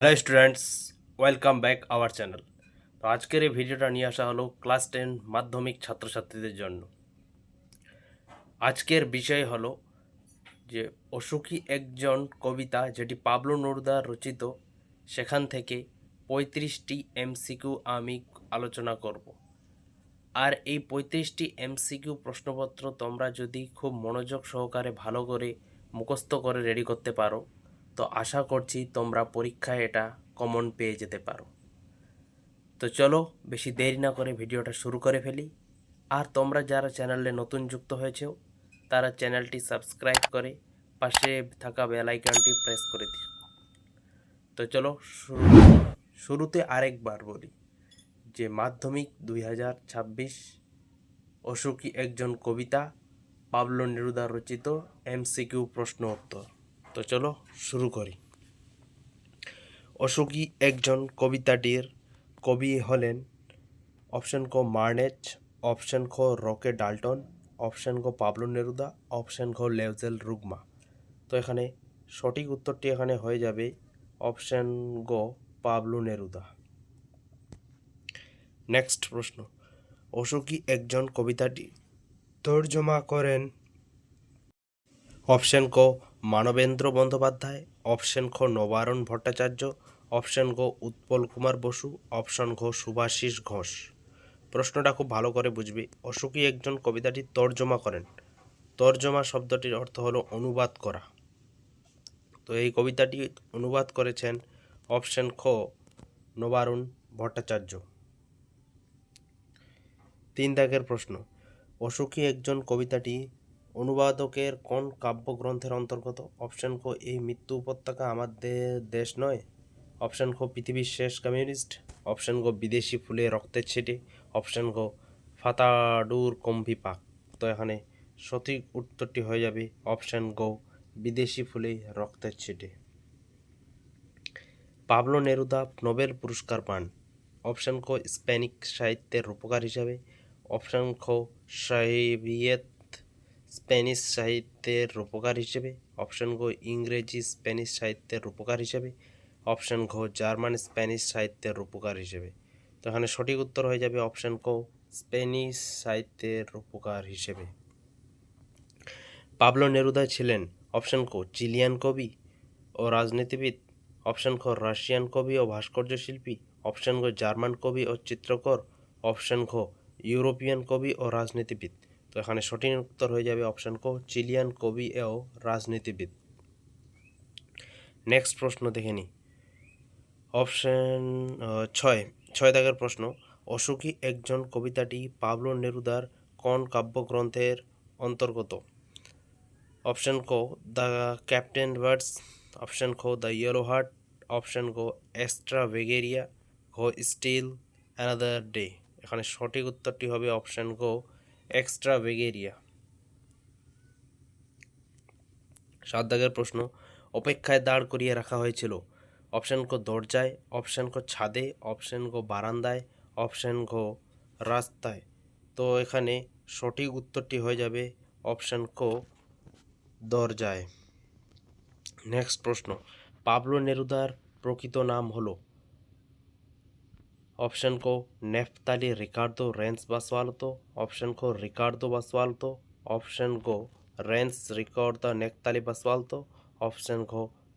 Hello students welcome back our channel তো আজকের এই ভিডিওটা নিয়ে আসা হলো ক্লাস টেন মাধ্যমিক ছাত্রছাত্রীদের জন্য। আজকের বিষয় হলো যে অসুখী একজন কবিতা যেটি পাবলো নরুদার রচিত, সেখান থেকে পঁয়ত্রিশটি এমসিকিউ আমি আলোচনা করব। আর এই পঁয়ত্রিশটি এমসিকিউ প্রশ্নপত্র তোমরা যদি খুব মনোযোগ সহকারে ভালো করে মুখস্থ করে রেডি করতে পারো তো আশা করছি তোমরা পরীক্ষায় এটা কমন পেয়ে যেতে পারো। তো চলো বেশি দেরি না করে ভিডিওটা শুরু করে ফেলি। আর তোমরা যারা চ্যানেলে নতুন যুক্ত হয়েছেও, তারা চ্যানেলটি সাবস্ক্রাইব করে পাশে থাকা বেল আইকনটি প্রেস করে দিও। তো চলো শুরু শুরুতে আরেকবার বলি যে মাধ্যমিক দুই হাজার ছাব্বিশ অসুখী একজন কবিতা, পাবলো নেরুদা রচিত এমসিকিউ প্রশ্ন উত্তর তো চলো শুরু করি। অশোকী একজন কবিতাটির কবি হলেন। অপশন ক মার্নেচ, অপশন খ রকে ডাল্টন, অপশন খ পাবলো নেরুদা, অপশন খ লেভজেল রুগমা। তো এখানে সঠিক উত্তরটি এখানে হয়ে যাবে অপশন গ পাবলো নেরুদা। নেক্সট প্রশ্ন। অসুখী একজন কবিতাটি তর্জমা করেন। অপশন ক মানবেন্দ্র বন্দ্যোপাধ্যায়, অপশন খ নবারণ ভট্টাচার্য, অপশন গ উৎপল কুমার বসু, অপশন ঘ সুভাষিস ঘোষ। প্রশ্নটা খুব ভালো করে বুঝবে। অসুখী একজন কবিতাটি তর্জমা করেন। তর্জমা শব্দটির অর্থ হলো অনুবাদ করা। তো এই কবিতাটি অনুবাদ করেছেন অপশন খ নবারুণ ভট্টাচার্য। তিন দাগের প্রশ্ন অসুখী একজন কবিতাটি অনুবাদকের কোন কাব্যগ্রন্থের অন্তর্গত? অপশন খ এই মৃত্যু উপত্যকা আমাদের দেশ নয়। অপশন খ পৃথিবীর শেষ কমিউনিস্ট। অপশন গ বিদেশি ফুলে রক্তের ছেটে। অপশন গ ফাতাডুর কম্ভি পাক। তো এখানে সঠিক উত্তরটি হয়ে যাবে অপশন গ বিদেশি ফুলে রক্তের ছেটে। পাবলো নেরুদা নোবেল পুরস্কার পান। অপশন খ স্প্যানিক সাহিত্যের রূপকার হিসাবে। অপশন খ সোভিয়েত স্প্যানিশ সাহিত্যের রূপকার হিসেবে, অপশন ঘ ইংরেজি স্প্যানিশ সাহিত্যের রূপকার হিসেবে, অপশন ঘ জার্মান স্প্যানিশ সাহিত্যের রূপকার হিসেবে। তো এখানে সঠিক উত্তর হয়ে যাবে অপশন ক, স্প্যানিশ সাহিত্যের রূপকার হিসেবে। পাবলো নেরুদা ছিলেন, অপশন ক চিলিয়ান কবি ও রাজনীতিবিদ, অপশন খ রাশিয়ান কবি ও ভাস্কর্য শিল্পী, অপশন ঘ জার্মান কবি ও চিত্রকর, অপশন ঘ ইউরোপিয়ান কবি ও রাজনীতিবিদ। তো এখানে সঠিক উত্তর হয়ে যাবে অপশান ক, চিলিয়ান কবি ও রাজনীতিবিদ। নেক্সট প্রশ্ন দেখে নিই অপশান ছয় ছয় দাগের প্রশ্ন অসুখী একজন কবিতাটি পাবলো নেরুদার কোন কাব্যগ্রন্থের অন্তর্গত? অপশান ক, দ্য ক্যাপ্টেন বার্ডস অপশান খ, দ্য ইয়েলো হার্ট অপশন ক, এক্সট্রা ভেগেরিয়া, খ, স্টিল, অ্যানাদার ডে। এখানে সঠিক উত্তরটি হবে অপশান ক এক্সট্রা ভেগেরিয়া সাত দাগের প্রশ্ন, অপেক্ষায় দাঁড় করিয়ে রাখা হয়েছিল। অপশন ক দরজায়, অপশন ক ছাদে, অপশন ক বারান্দায়, অপশন ক রাস্তায়। তো এখানে সঠিক উত্তরটি হয়ে যাবে অপশন ক দরজায়। নেক্সট প্রশ্ন, পাবলো নেরুদার প্রকৃত নাম হলো? অপশন ক Neftali Ricardo Reyes Basoalto option ক রিকার্দো বাসওয়ালতো অপশন ক Reyes Ricardo Neftali Basoalto option খ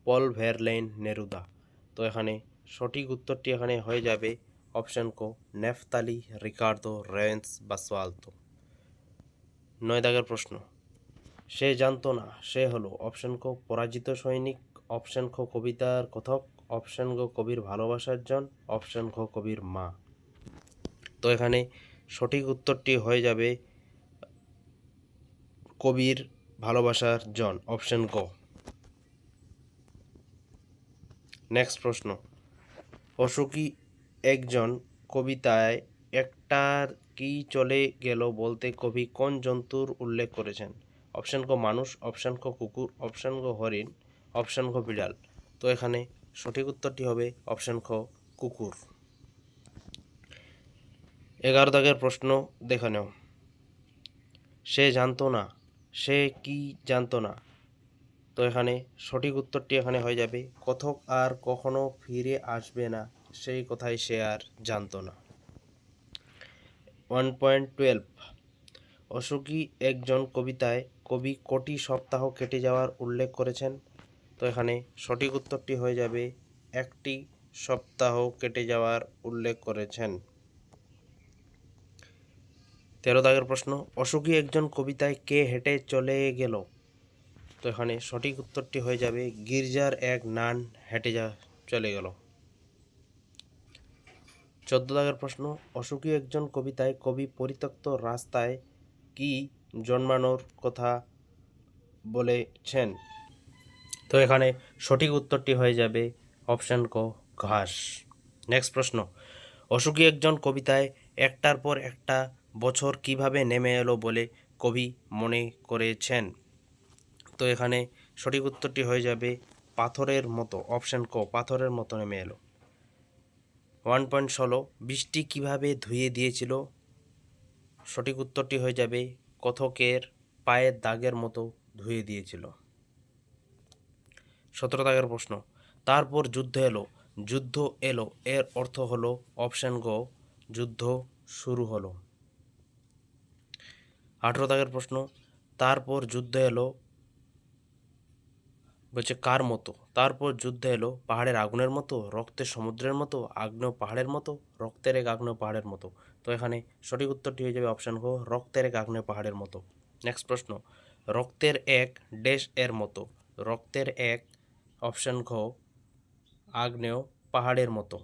পল ভেরলেন নেরুদা তো এখানে সঠিক উত্তরটি এখানে হয়ে যাবে অপশন ক নেফতালি রিকার্দো রেন্স বাসওয়ালতো নয় দাগের প্রশ্ন সে জানতো না সে হলো অপশন ক পরাজিত সৈনিক অপশন খ কবিতার কথক অপশন গ কবির ভালোবাসার জন, অপশান খ কবির মা। তো এখানে সঠিক উত্তরটি হয়ে যাবে কবির ভালোবাসার জন, অপশন গ। নেক্সট প্রশ্ন। অসুখী একজন কবিতায় একটার কি চলে গেল বলতে কবি কোন জন্তুর উল্লেখ করেছেন? অপশান ক মানুষ, অপশন ক কুকুর, অপশান ক হরিণ, অপশান ক বিড়াল। তো এখানে সঠিক উত্তরটি হবে অপশন খ, কুকুর। এগারো দাগের প্রশ্ন দেখে নেও। সে জানতো না, সে কি জানতো না? তো এখানে সঠিক উত্তরটি এখানে হয়ে যাবে কথক আর কখনো ফিরে আসবে না, সেই কথাই সে আর জানতো না। ওয়ান পয়েন্ট টুয়েলভ, অশোকী একজন কবিতায় কবি কোটি সপ্তাহ কেটে যাওয়ার উল্লেখ করেছেন? তো এখানে সঠিক উত্তরটি হয়ে যাবে, একটি সপ্তাহ কেটে যাওয়ার উল্লেখ করেছেন। তেরো দাগের প্রশ্ন অশোকী একজন কবিতায় কে হেঁটে চলে গেল? তো এখানে সঠিক উত্তরটি হয়ে যাবে, গির্জার এক নান হেঁটে যা, চলে গেল। চোদ্দ দাগের প্রশ্ন অশোকী একজন কবিতায় কবি পরিত্যক্ত রাস্তায় কি জন্মানোর কথা বলেছেন? তো এখানে সঠিক উত্তরটি হয়ে যাবে অপশান ক, ঘাস। নেক্সট প্রশ্ন অশোকী একজন কবিতায় একটার পর একটা বছর কীভাবে নেমে এলো বলে কবি মনে করেছেন? তো এখানে সঠিক উত্তরটি হয়ে যাবে পাথরের মতো, অপশান ক, পাথরের মতো নেমে এলো। ওয়ান পয়েন্ট ষোলো, বৃষ্টি কীভাবে ধুয়ে দিয়েছিল? সঠিক উত্তরটি হয়ে যাবে কথকের পায়ের দাগের মতো ধুয়ে দিয়েছিল। সতেরো দাগের প্রশ্ন। তারপর যুদ্ধ এলো। যুদ্ধ এলো। এর অর্থ হলো অপশান গ যুদ্ধ শুরু হলো। আঠেরো দাগের প্রশ্ন, তারপর যুদ্ধ এলো বলছে কার মতো? তারপর যুদ্ধ এলো পাহাড়ের আগুনের মতো, রক্তের সমুদ্রের মতো, আগ্নেয় পাহাড়ের মতো, রক্তের এক আগ্নেয় পাহাড়ের মতো। তো এখানে সঠিক উত্তরটি হয়ে যাবে অপশান গ রক্তের এক আগ্নেয় পাহাড়ের মতো। নেক্সট প্রশ্ন, রক্তের এক ড্যাশ এর মতো, রক্তের এক অপশান ঘ, আগ্নেয় পাহাড়ের মতো।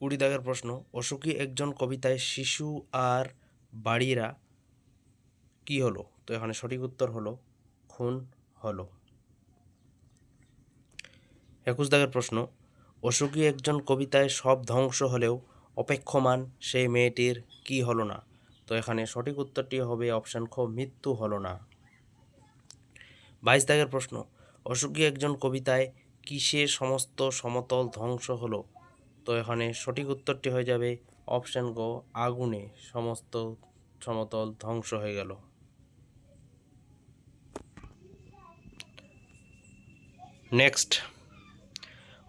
কুড়ি দাগের প্রশ্ন, অশোকী একজন কবিতায় শিশু আর বাড়িরা কি হলো? তো এখানে সঠিক উত্তর হলো, খুন হলো। একুশ দাগের প্রশ্ন, অশোকী একজন কবিতায় সব ধ্বংস হলেও অপেক্ষমান সেই মেয়েটির কি হলো না? তো এখানে সঠিক উত্তরটি হবে অপশান খ, মৃত্যু হলো না। বাইশ দাগের প্রশ্ন অশোকী একজন কবিতায়, কিসে সমস্ত সমতল ধ্বংস হলো? তো এখানে সঠিক উত্তরটি হয়ে যাবে অপশান গ, আগুনে সমস্ত সমতল ধ্বংস হয়ে গেল। নেক্সট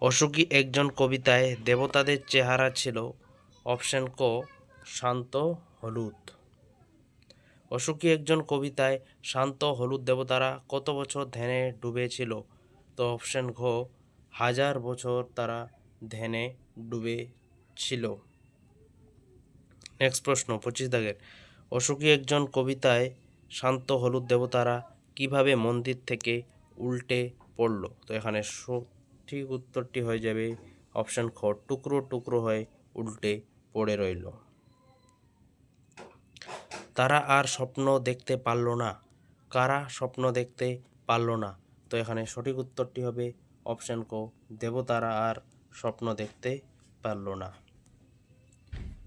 অশোকী একজন কবিতায় দেবতাদের চেহারা ছিল। অপশান ক, শান্ত হলুদ। অশোকী একজন কবিতায় শান্ত হলুদ দেবতারা কত বছর ধ্যানে ডুবেছিল? তো অপশান ঘ, হাজার বছর তারা ধ্যানে ডুবে ছিল নেক্সট প্রশ্ন, পঁচিশ দাগের। অশোকী একজন কবিতায় শান্ত হলুদ দেবতারা কীভাবে মন্দির থেকে উল্টে পড়ল? তো এখানে সঠিক উত্তরটি হয়ে যাবে অপশান খ, টুকরো টুকরো হয়ে উল্টে পড়ে রইল। তারা আর স্বপ্ন দেখতে পারল না। কারা স্বপ্ন দেখতে পারল না? তো এখানে সঠিক উত্তরটি হবে অপশান ক, দেবতারা আর স্বপ্ন দেখতে পারল না।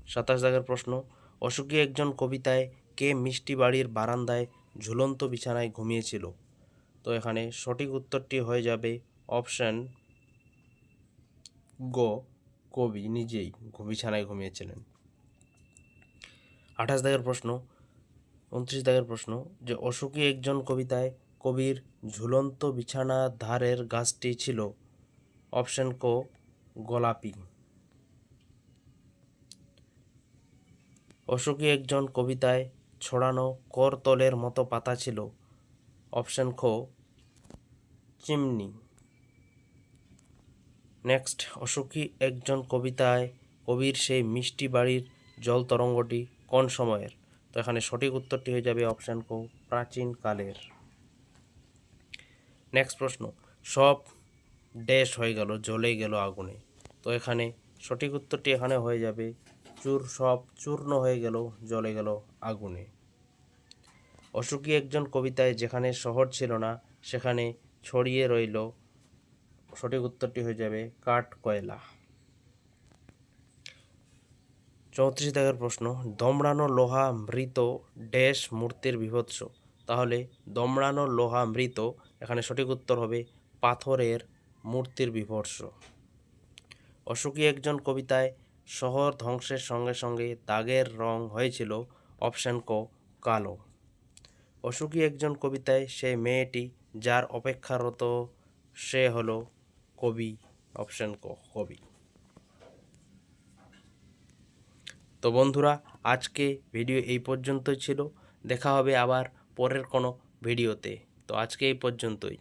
সাতাশ দাগের প্রশ্ন, অশোকী একজন কবিতায় কে মিষ্টি বাড়ির বারান্দায় ঝুলন্ত বিছানায় ঘুমিয়েছিল? তো এখানে সঠিক উত্তরটি হয়ে যাবে অপশান গ, কবি নিজেই বিছানায় ঘুমিয়েছিলেন। আঠাশ দাগের প্রশ্ন উনত্রিশ দাগের প্রশ্ন, যে অশোকী একজন কবিতায় কবির ঝুলন্ত বিছানার ধারের গাছটি ছিল অপশান ক, গোলাপি। অশোকী একজন কবিতায় ছড়ানো করতলের মতো পাতা ছিল, অপশান খ চিমনি। নেক্সট, অশোকী একজন কবিতায় কবির সেই মিষ্টি বাড়ির জল তরঙ্গটি কোন সময়ের? এখানে সঠিক উত্তরটি হয়ে যাবে অপশান ক প্রাচীনকালের নেক্সট প্রশ্ন, সব ড্যাশ হয়ে গেল, জ্বলে গেল আগুনে। তো এখানে সঠিক উত্তরটি এখানে হয়ে যাবে, চূর, সব চূর্ণ হয়ে গেল, জ্বলে গেল আগুনে। অশোকী একজন কবিতায় যেখানে শহর ছিল না, সেখানে ছড়িয়ে রইল। সঠিক উত্তরটি হয়ে যাবে কাঠ কয়লা চৌত্রিশ দাগের প্রশ্ন, দমড়ানো লোহা মৃত ড্যাশ মূর্তির বিভৎস। তাহলে দমড়ানো লোহা মৃত, এখানে সঠিক উত্তর হবে পাথরের মূর্তির বিভৎস। অশোকী একজন কবিতায়, শহর ধ্বংসের সঙ্গে সঙ্গে দাগের রং হয়েছিল অপশান ক, কালো। অসুখী একজন কবিতায় সে মেয়েটি যার অপেক্ষারত সে হলো কবি, অপশন ক, কবি। তো বন্ধুরা, আজকে ভিডিও এই পর্যন্তই ছিল। দেখা হবে আবার পরের কোনো ভিডিওতে তো আজকে এই পর্যন্তই।